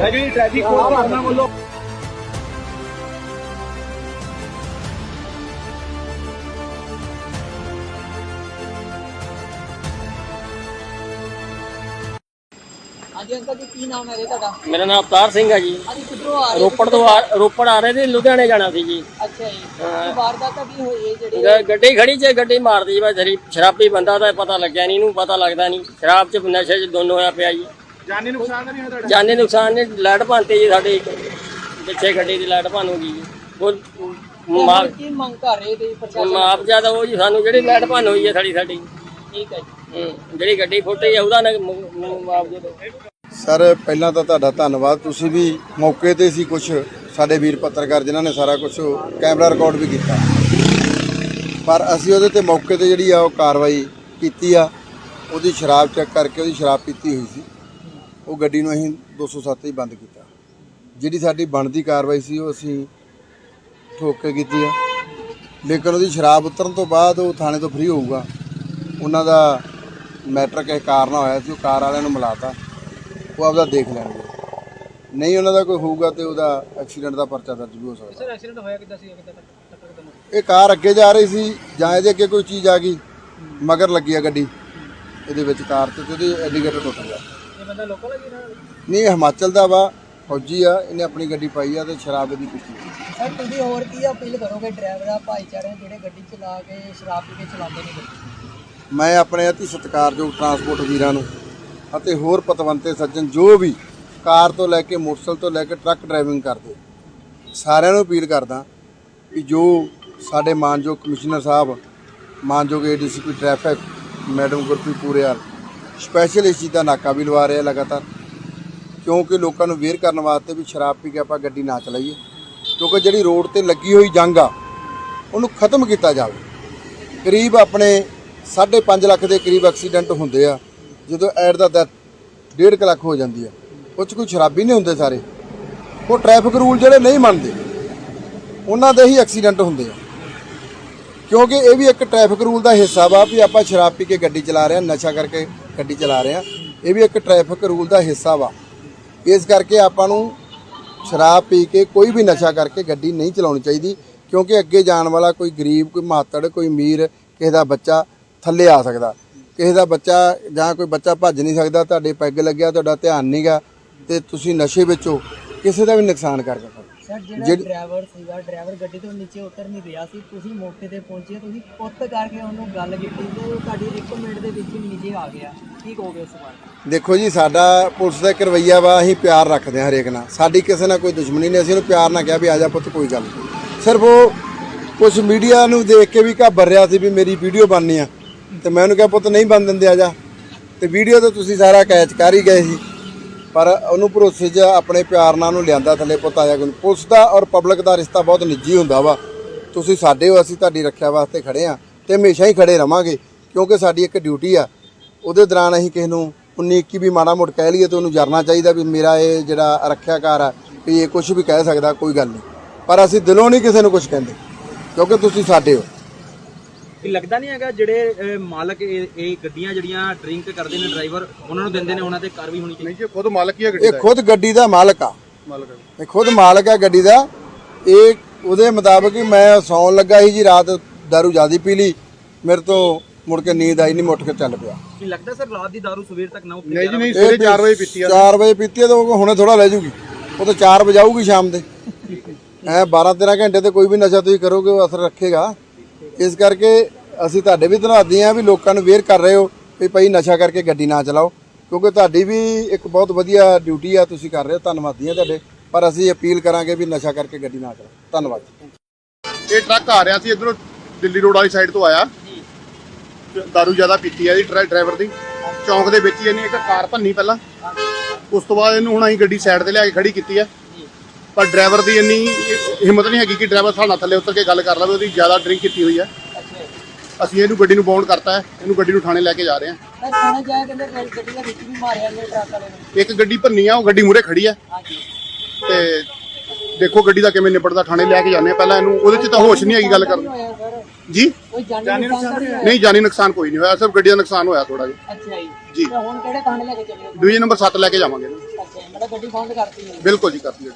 ਜਿਹੜੀ traffic code ਭਾਰਨਾ ਵੱਲੋਂ ਹਾਂਜੀ ਅੰਕਲ ਜੀ ਕੀ ਨਾਮ ਹੈ ਜੀ ਤੁਹਾਡਾ? ਮੇਰਾ ਨਾਮ ਅਵਤਾਰ ਸਿੰਘ ਹੈ ਜੀ। ਹਾਂਜੀ ਕਿੱਧਰੋਂ ਆ ਰਹੇ ਰੋਪੜ ਤੋਂ ਆ ਰੋਪੜ ਆ ਰਹੇ ਸੀ ਲੁਧਿਆਣੇ ਜਾਣਾ ਸੀ ਜੀ। ਅੱਛਾ ਜੀ। ਕੀ ਵਾਰਦਾਤ ਤਾਂ ਕੀ ਹੋਈ ਹੈ ਜਿਹੜੀ? ਗ- ਗੱਡੀ ਖੜੀ ਚ ਗੱਡੀ ਮਾਰਦੀ ਮੈਂ ਜਰੀ ਸ਼ਰਾਬੀ ਬੰਦਾ ਤਾਂ ਪਤਾ ਲੱਗਿਆ ਨਹੀਂ ਇਹਨੂੰ ਪਤਾ ਲੱਗਦਾ ਨਹੀਂ। ਸ਼ਰਾਬ ਚ ਨਸ਼ੇ ਚ ਦੋਨੋਂ ਹੋਇਆ ਪਿਆ ਜੀ। ਜਾਨੀ ਨੁਕਸਾਨ ਤਾਂ ਨਹੀਂ ਹੋਇਆ ਤੁਹਾਡਾ? ਜਾਨੀ ਨੁਕਸਾਨ ਨੇ ਲਾਈਟ ਭੰਨਤੀ ਜੀ ਸਾਡੀ। ਪਿੱਛੇ ਗੱਡੀ ਦੀ ਲਾਈਟ ਭੰਨ ਹੋ ਗਈ ਜੀ। ਉਹ ਹੁਣ ਕੀ ਮੰਗ ਕਰ ਰਹੇ ਤੇ ਪ੍ਰਸ਼ਾਸਨ ਮਾਪ ਜ਼ਿਆਦਾ ਉਹ ਜੀ ਸਾਨੂੰ ਜਿਹੜੀ ਲਾਈਟ ਭੰਨ ਹੋਈ ਹੈ ਸਾਡੀ ਸਾਡੀ। ਠੀਕ ਹੈ ਜੀ। ਹੂੰ, ਜਿਹੜੀ ਗੱਡੀ ਫੁੱਟੀ ਹੈ ਉਹਦਾ ਨਾ ਮੁਆਵਜ਼ੇ ਦਿਓ। ਸਰ, ਪਹਿਲਾਂ ਤਾਂ ਤੁਹਾਡਾ ਧੰਨਵਾਦ। ਤੁਸੀਂ ਵੀ ਮੌਕੇ ਤੇ ਸੀ ਕੁਝ ਸਾਡੇ ਵੀਰ ਪੱਤਰਕਾਰ ਜਿਨ੍ਹਾਂ ਨੇ ਸਾਰਾ ਕੁਝ ਕੈਮਰਾ ਰਿਕਾਰਡ ਵੀ ਕੀਤਾ। ਪਰ ਅਸੀਂ ਉਹਦੇ ਤੇ ਮੌਕੇ ਤੇ ਜਿਹੜੀ ਆ ਉਹ ਕਾਰਵਾਈ ਕੀਤੀ ਆ। ਉਹਦੀ ਸ਼ਰਾਬ ਚੈੱਕ ਕਰਕੇ ਉਹਦੀ ਸ਼ਰਾਬ ਪੀਤੀ ਹੋਈ ਸੀ। ਉਹ ਗੱਡੀ ਨੂੰ ਅਸੀਂ 207 ਹੀ ਬੰਦ ਕੀਤਾ। ਜਿਹੜੀ ਸਾਡੀ ਬਣਦੀ ਕਾਰਵਾਈ ਸੀ ਉਹ ਅਸੀਂ ਠੋਕ ਕੇ ਕੀਤੀ ਆ। ਲੇਕਿਨ ਉਹਦੀ ਸ਼ਰਾਬ ਉਤਰਨ ਤੋਂ ਬਾਅਦ ਉਹ ਥਾਣੇ ਤੋਂ ਫ੍ਰੀ ਹੋਊਗਾ। ਉਹਨਾਂ ਦਾ ਮੈਟਰ ਕਿਸੇ ਕਾਰ ਨਾਲ ਹੋਇਆ ਸੀ, ਉਹ ਕਾਰ ਵਾਲਿਆਂ ਨੂੰ ਮਿਲਾਤਾ ਉਹ ਆਪਦਾ ਦੇਖ ਲੈਣਗੇ। ਨਹੀਂ ਉਹਨਾਂ ਦਾ ਕੋਈ ਹੋਊਗਾ ਤੇ ਉਹਦਾ ਐਕਸੀਡੈਂਟ ਦਾ ਪਰਚਾ ਦਰਜ ਵੀ ਹੋ ਸਕਦਾ। ਸਰ ਐਕਸੀਡੈਂਟ ਹੋਇਆ ਕਿੱਦਾਂ ਸੀ? ਕਿੱਦਾਂ ਟੱਕਰ ਕਿੱਦਾਂ ਇਹ ਕਾਰ ਅੱਗੇ ਜਾ ਰਹੀ ਸੀ ਜਾਂ ਇਹਦੇ ਅੱਗੇ ਕੋਈ ਚੀਜ਼ ਆ ਗਈ ਮਗਰ ਲੱਗੀ ਆ ਗੱਡੀ। ਇਹਦੇ ਵਿੱਚ ਕਾਰ ਤੇ ਤੇ ਉਹਦੀ ਇੰਡੀਕੇਟਰ ਟੁੱਟ ਗਿਆ। ਇਹ ਬੰਦਾ ਲੋਕਲ ਹੈ ਜੀ ਨਹੀਂ ਇਹ ਹਿਮਾਚਲ ਦਾ ਵਾ ਫੌਜੀ ਆ ਇਹਨੇ ਆਪਣੀ ਗੱਡੀ ਪਾਈ ਆ ਤੇ ਸ਼ਰਾਬ ਇਹਦੀ ਪੀਤੀ ਸਰ ਤੁਸੀਂ ਹੋਰ ਕੀ ਅਪੀਲ ਕਰੋਗੇ ਡਰਾਈਵਰਾਂ ਭਾਈਚਾਰੇ ਜਿਹੜੇ ਗੱਡੀ ਚਲਾ ਕੇ ਸ਼ਰਾਬ ਪੀ ਕੇ ਚਲਾਉਂਦੇ ਨੇ? ਮੈਂ ਆਪਣੇ ਅਤੀ ਸਤਿਕਾਰਯੋਗ ਟਰਾਂਸਪੋਰਟ ਵੀਰਾਂ ਨੂੰ ਅਤੇ ਹੋਰ ਪਤਵੰਤੇ ਸੱਜਣ ਜੋ ਵੀ ਕਾਰ ਤੋਂ ਲੈ ਕੇ ਮੋਟਰਸਾਈਕਲ ਤੋਂ ਲੈ ਕੇ ਟਰੱਕ ਡਰਾਈਵਿੰਗ ਕਰਦੇ। ਸਾਰਿਆਂ ਨੂੰ ਅਪੀਲ ਕਰਦਾ ਕਿ ਜੋ ਸਾਡੇ ਮਾਨਯੋਗ ਕਮਿਸ਼ਨਰ ਸਾਹਿਬ, ਮਾਨਯੋਗ ADCP traffic madam Gurpreet Puriyal special ਇਸ ਚੀਜ਼ ਦਾ ਨਾਕਾ ਵੀ ਲਵਾ ਰਹੇ ਆ ਲਗਾਤਾਰ, ਕਿਉਂਕਿ ਲੋਕਾਂ ਨੂੰ ਵੇਅਰ ਕਰਨ ਵਾਸਤੇ ਵੀ ਸ਼ਰਾਬ ਪੀ ਕੇ ਆਪਾਂ ਗੱਡੀ ਨਾ ਚਲਾਈਏ, ਕਿਉਂਕਿ ਜਿਹੜੀ ਰੋਡ ਤੇ ਲੱਗੀ ਹੋਈ ਜੰਗ ਆ, ਉਹਨੂੰ ਖਤਮ ਕੀਤਾ ਜਾਵੇ। ਕਰੀਬ ਆਪਣੇ 5.5 ਲੱਖ ਦੇ ਕਰੀਬ ਐਕਸੀਡੈਂਟ ਹੁੰਦੇ ਆ। ਜਦੋਂ ਐਡ ਦਾ ਡੈਥ 1.5 ਲੱਖ ਹੋ ਜਾਂਦੀ ਆ, ਉਹ 'ਚ ਕੋਈ ਸ਼ਰਾਬੀ ਨਹੀਂ ਹੁੰਦੇ ਸਾਰੇ। ਉਹ ਟ੍ਰੈਫਿਕ ਰੂਲ ਜਿਹੜੇ ਨਹੀਂ ਮੰਨਦੇ, ਉਹਨਾਂ ਦੇ ਹੀ ਐਕਸੀਡੈਂਟ ਹੁੰਦੇ ਆ। ਕਿਉਂਕਿ ਇਹ ਵੀ ਇੱਕ ਟ੍ਰੈਫਿਕ ਰੂਲ ਦਾ ਹਿੱਸਾ ਵਾ ਵੀ ਆਪਾਂ ਸ਼ਰਾਬ ਪੀ ਕੇ ਗੱਡੀ ਚਲਾ ਰਹੇ ਹਾਂ ਨਸ਼ਾ ਕਰਕੇ ਗੱਡੀ ਚਲਾ ਰਹੇ ਹਾਂ ਇਹ ਵੀ ਇੱਕ ਟ੍ਰੈਫਿਕ ਰੂਲ ਦਾ ਹਿੱਸਾ ਵਾ। ਇਸ ਕਰਕੇ ਆਪਾਂ ਨੂੰ ਸ਼ਰਾਬ ਪੀ ਕੇ ਕੋਈ ਵੀ ਨਸ਼ਾ ਕਰਕੇ ਗੱਡੀ ਨਹੀਂ ਚਲਾਉਣੀ ਚਾਹੀਦੀ, ਕਿਉਂਕਿ ਅੱਗੇ ਜਾਣ ਵਾਲਾ ਕੋਈ ਗਰੀਬ, ਕੋਈ ਮਾਤੜ, ਕੋਈ ਅਮੀਰ, ਕਿਸੇ ਦਾ ਬੱਚਾ ਥੱਲੇ ਆ ਸਕਦਾ। ਕਿਸੇ ਦਾ ਬੱਚਾ ਜਾਂ ਕੋਈ ਬੱਚਾ ਭੱਜ ਨਹੀਂ ਸਕਦਾ ਤੁਹਾਡੇ ਪੈਗ ਲੱਗਿਆ ਤੁਹਾਡਾ ਧਿਆਨ ਨਹੀਂਗਾ ਤੇ ਤੁਸੀਂ ਨਸ਼ੇ ਵਿੱਚ ਹੋ ਕਿਸੇ ਦਾ ਵੀ ਨੁਕਸਾਨ ਕਰ ਸਕਦੇ। ਸਰ ਜਿਹੜਾ ਡਰਾਈਵਰ ਸੀਗਾ ਡਰਾਈਵਰ ਗੱਡੀ ਤੋਂ ਨੀਚੇ ਉਤਰ ਨਹੀਂ ਰਿਹਾ ਸੀ ਤੁਸੀਂ ਮੌਕੇ ਤੇ ਪਹੁੰਚੇ ਤੁਸੀਂ ਪੁੱਤ ਕਰਕੇ ਉਹਨੂੰ ਗੱਲ ਕੀਤੀ ਤੇ ਉਹ ਤੁਹਾਡੀ 1 ਮਿੰਟ ਦੇ ਵਿੱਚ ਹੀ ਨੀਚੇ ਆ ਗਿਆ। ਕੀ ਕਹੋਗੇ ਉਸ ਬਾਰੇ? ਦੇਖੋ ਜੀ ਸਾਡਾ ਪੁਲਿਸ ਦਾ ਇੱਕ ਰਵੱਈਆ ਵਾ ਅਸੀਂ ਪਿਆਰ ਰੱਖਦੇ ਹਾਂ ਹਰੇਕ ਨਾਲ। ਸਾਡੀ ਕਿਸੇ ਨਾਲ ਕੋਈ ਦੁਸ਼ਮਣੀ ਨਹੀਂ ਅਸੀਂ ਉਹਨੂੰ ਪਿਆਰ ਨਾਲ ਕਿਹਾ ਵੀ ਆ ਜਾ ਪੁੱਤ ਕੋਈ ਗੱਲ ਸਿਰਫ ਉਹ ਕੁਝ ਮੀਡੀਆ ਨੂੰ ਦੇਖ ਕੇ ਵੀ ਘਾਬਰ ਰਿਹਾ ਸੀ ਵੀ ਮੇਰੀ ਵੀਡੀਓ ਬਣਨੀ ਆ। ਤੇ ਮੈਂ ਉਹਨੂੰ ਕਿਹਾ, ਪੁੱਤ ਨਹੀਂ ਬਣ ਦਿੰਦੇ, ਆ ਜਾ। ਤੇ ਵੀਡੀਓ ਤਾਂ ਤੁਸੀਂ ਸਾਰਾ ਕੈਚ ਕਰ ਹੀ ਗਏ ਸੀ। ਪਰ ਉਹਨੂੰ ਭਰੋਸੇ 'ਚ ਆਪਣੇ ਪਿਆਰ ਨਾਲ ਉਹਨੂੰ ਲਿਆਂਦਾ ਥੱਲੇ ਪੁੱਤ ਆ ਜਾ ਕੋਈ ਪੁਲਿਸ ਦਾ ਔਰ ਪਬਲਿਕ ਦਾ ਰਿਸ਼ਤਾ ਬਹੁਤ ਨਿੱਜੀ ਹੁੰਦਾ ਵਾ। ਤੁਸੀਂ ਸਾਡੇ ਹੋ, ਅਸੀਂ ਤੁਹਾਡੀ ਰੱਖਿਆ ਵਾਸਤੇ ਖੜੇ ਆ ਤੇ ਹਮੇਸ਼ਾ ਹੀ ਖੜੇ ਰਵਾਂਗੇ, ਕਿਉਂਕਿ ਸਾਡੀ ਇੱਕ ਡਿਊਟੀ ਆ। ਉਹਦੇ ਦੌਰਾਨ ਅਸੀਂ ਕਿਸੇ ਨੂੰ 19 21 ਵੀ ਮਾੜਾ ਮੋਟ ਕਹਿ ਲਈਏ ਤੇ ਉਹਨੂੰ ਜਰਨਾ ਚਾਹੀਦਾ ਵੀ ਮੇਰਾ ਇਹ ਜਿਹੜਾ ਰੱਖਿਆਕਾਰ ਆ, ਵੀ ਇਹ ਕੁਝ ਵੀ ਕਹਿ ਸਕਦਾ, ਕੋਈ ਗੱਲ ਨਹੀਂ। ਪਰ ਅਸੀਂ ਦਿਲੋਂ ਨਹੀਂ ਕਿਸੇ ਨੂੰ ਕੁਝ ਕਹਿੰਦੇ, ਕਿਉਂਕਿ ਤੁਸੀਂ ਸਾਡੇ ਹੋ। ਇਹ ਲੱਗਦਾ ਨਹੀਂ ਹੈਗਾ ਜਿਹੜੇ ਅਹ, ਮਾਲਕ ਇਹ ਇਹ ਗੱਡੀਆਂ ਜਿਹੜੀਆਂ ਡਰਿੰਕ ਕਰਦੇ ਨੇ ਡਰਾਈਵਰ ਉਹਨਾਂ ਨੂੰ ਦਿੰਦੇ ਨੇ ਉਹਨਾਂ ਤੇ ਕਰ ਵੀ ਹੋਣੀ ਚਾਹੀਦੀ ਇਹ ਖੁਦ ਗੱਡੀ ਦਾ। ਮਾਲਕ ਆ। ਇਹ ਖੁਦ ਮਾਲਕ ਆ ਗੱਡੀ ਦਾ। ਇਹ ਉਹਦੇ ਮੁਤਾਬਕ ਹੀ ਮੈਂ ਸੌਣ ਲੱਗਾ ਸੀ ਜੀ ਰਾਤ ਦਾਰੂ ਜ਼ਿਆਦੀ ਪੀ ਲਈ। ਮੇਰੇ ਤੋਂ ਮੁੜ ਕੇ ਨੀਂਦ ਆਈ ਨਹੀਂ ਮੁੱਠ ਕੇ ਚੱਲ ਪਿਆ। ਕੀ ਲੱਗਦਾ ਸਰ ਰਾਤ ਦੀ ਦਾਰੂ ਸਵੇਰ ਤੱਕ ਨਾ ਨਹੀਂ ਜੀ ਨਹੀਂ ਸਵੇਰੇ 4 ਵਜੇ ਪੀਤੀ ਆ। 4 ਵਜੇ ਪੀਤੀ ਆ ਤਾਂ ਉਹ ਹੁਣੇ ਥੋੜਾ ਲੈ ਜੂਗੀ। ਉਹ ਤਾਂ 4 ਵਜੇ ਆਊਗੀ ਸ਼ਾਮ ਦੇ। ਐ 12 13 ਘੰਟੇ ਤੇ ਕੋਈ ਵੀ ਨਸ਼ਾ ਤੁਸੀਂ ਕਰੋਗੇ ਉਹ ਅਸਰ ਰੱਖੇਗਾ। ਇਸ ਕਰਕੇ ਅਸੀਂ ਤੁਹਾਡੇ ਵੀ ਧੰਨਵਾਦੀ ਆ ਵੀ ਲੋਕਾਂ ਨੂੰ ਵੇਅਰ ਕਰ ਰਹੇ ਹੋ ਵੀ ਭਾਈ ਨਸ਼ਾ ਕਰਕੇ ਗੱਡੀ ਨਾ ਚਲਾਓ, ਕਿਉਂਕਿ ਤੁਹਾਡੀ ਵੀ ਇੱਕ ਬਹੁਤ ਵਧੀਆ ਡਿਊਟੀ ਆ, ਤੁਸੀਂ ਕਰ ਰਹੇ ਹੋ, ਧੰਨਵਾਦੀ ਆ ਤੁਹਾਡੇ। ਪਰ ਅਸੀਂ ਅਪੀਲ ਕਰਾਂਗੇ ਵੀ ਨਸ਼ਾ ਕਰਕੇ ਗੱਡੀ ਨਾ ਚਲਾਓ। ਧੰਨਵਾਦ ਇਹ ਟਰੱਕ ਆ ਰਿਹਾ ਸੀ, ਇਧਰੋਂ ਦਿੱਲੀ ਰੋਡ ਵਾਲੀ ਸਾਈਡ ਤੋਂ ਆਇਆ। ਦਾਰੂ ਜ਼ਿਆਦਾ ਪੀਤੀ ਆ ਜੀ, ਡਰਾ- ਡਰਾਈਵਰ ਦੀ। ਚੌਂਕ ਦੇ ਵਿੱਚ ਹੀ ਇਹਨੇ ਇੱਕ ਕਾਰ ਭੰਨੀ ਪਹਿਲਾਂ। ਉਸ ਤੋਂ ਬਾਅਦ ਇਹਨੂੰ ਹੁਣ ਅਸੀਂ ਗੱਡੀ ਸਾਈਡ ਤੇ ਲਿਆ ਕੇ ਖੜੀ ਕੀਤੀ ਆ। ਪਰ ਡਰਾਈਵਰ ਦੀ ਇੰਨੀ ਹਿੰਮਤ ਨਹੀਂ ਹੈਗੀ ਕਿ ਡਰਾਈਵਰ ਸਾਡੇ ਨਾਲ ਥੱਲੇ ਉਤਰ ਕੇ ਗੱਲ ਕਰ ਲਵੇ ਉਹਦੀ ਜ਼ਿਆਦਾ ਡਰਿੰਕ ਕੀਤੀ ਹੋਈ ਹੈ। ਅਸੀਂ ਇਹਨੂੰ ਗੱਡੀ ਨੂੰ ਬਾਉਂਡ ਕਰਤਾ ਹੈ ਇਹਨੂੰ ਗੱਡੀ ਨੂੰ ਥਾਣੇ ਲੈ ਕੇ ਜਾ ਰਹੇ ਹਾਂ। ਥਾਣੇ ਜਾਇਆ ਕਹਿੰਦੇ ਗੱਡੀ ਦੇ ਵਿੱਚ ਵੀ ਮਾਰਿਆ ਨੇ ਟਰੱਕ ਵਾਲੇ ਨੇ। ਇੱਕ ਗੱਡੀ ਭੰਨੀ ਆ ਉਹ ਗੱਡੀ ਮੂਰੇ ਖੜੀ ਹੈ। ਹਾਂਜੀ। ਤੇ ਦੇਖੋ ਗੱਡੀ ਦਾ ਕਿਵੇਂ ਨਿਬੜਦਾ ਥਾਣੇ ਲੈ ਕੇ ਜਾਂਦੇ ਆ ਪਹਿਲਾਂ ਇਹਨੂੰ ਉਹਦੇ ਚ ਤਾਂ ਹੋਸ਼ ਨਹੀਂ ਹੈਗੀ ਗੱਲ ਕਰਨ ਦੀ। ਜੀ? ਕੋਈ ਜਾਨੀ ਨੁਕਸਾਨ ਨਹੀਂ ਹੋਇਆ। ਨਹੀਂ ਜਾਨੀ ਨੁਕਸਾਨ ਕੋਈ ਨਹੀਂ ਹੋਇਆ ਸਿਰਫ ਗੱਡੀ ਦਾ ਨੁਕਸਾਨ ਹੋਇਆ ਥੋੜਾ ਜਿਹਾ। ਅੱਛਾ ਜੀ। ਹੁਣ ਕਿਹੜੇ ਥਾਣੇ ਲੈ ਕੇ ਚੱਲੇ ਹੋ? ਡਿਵੀਜ਼ਨ ਨੰਬਰ 7 ਲੈ ਕੇ ਜਾਵਾਂਗੇ ਗੱਡੀ ਬੰਦ ਕਰਤੀ ਬਿਲਕੁਲ ਜੀ ਕਰਤੀ ਹੈ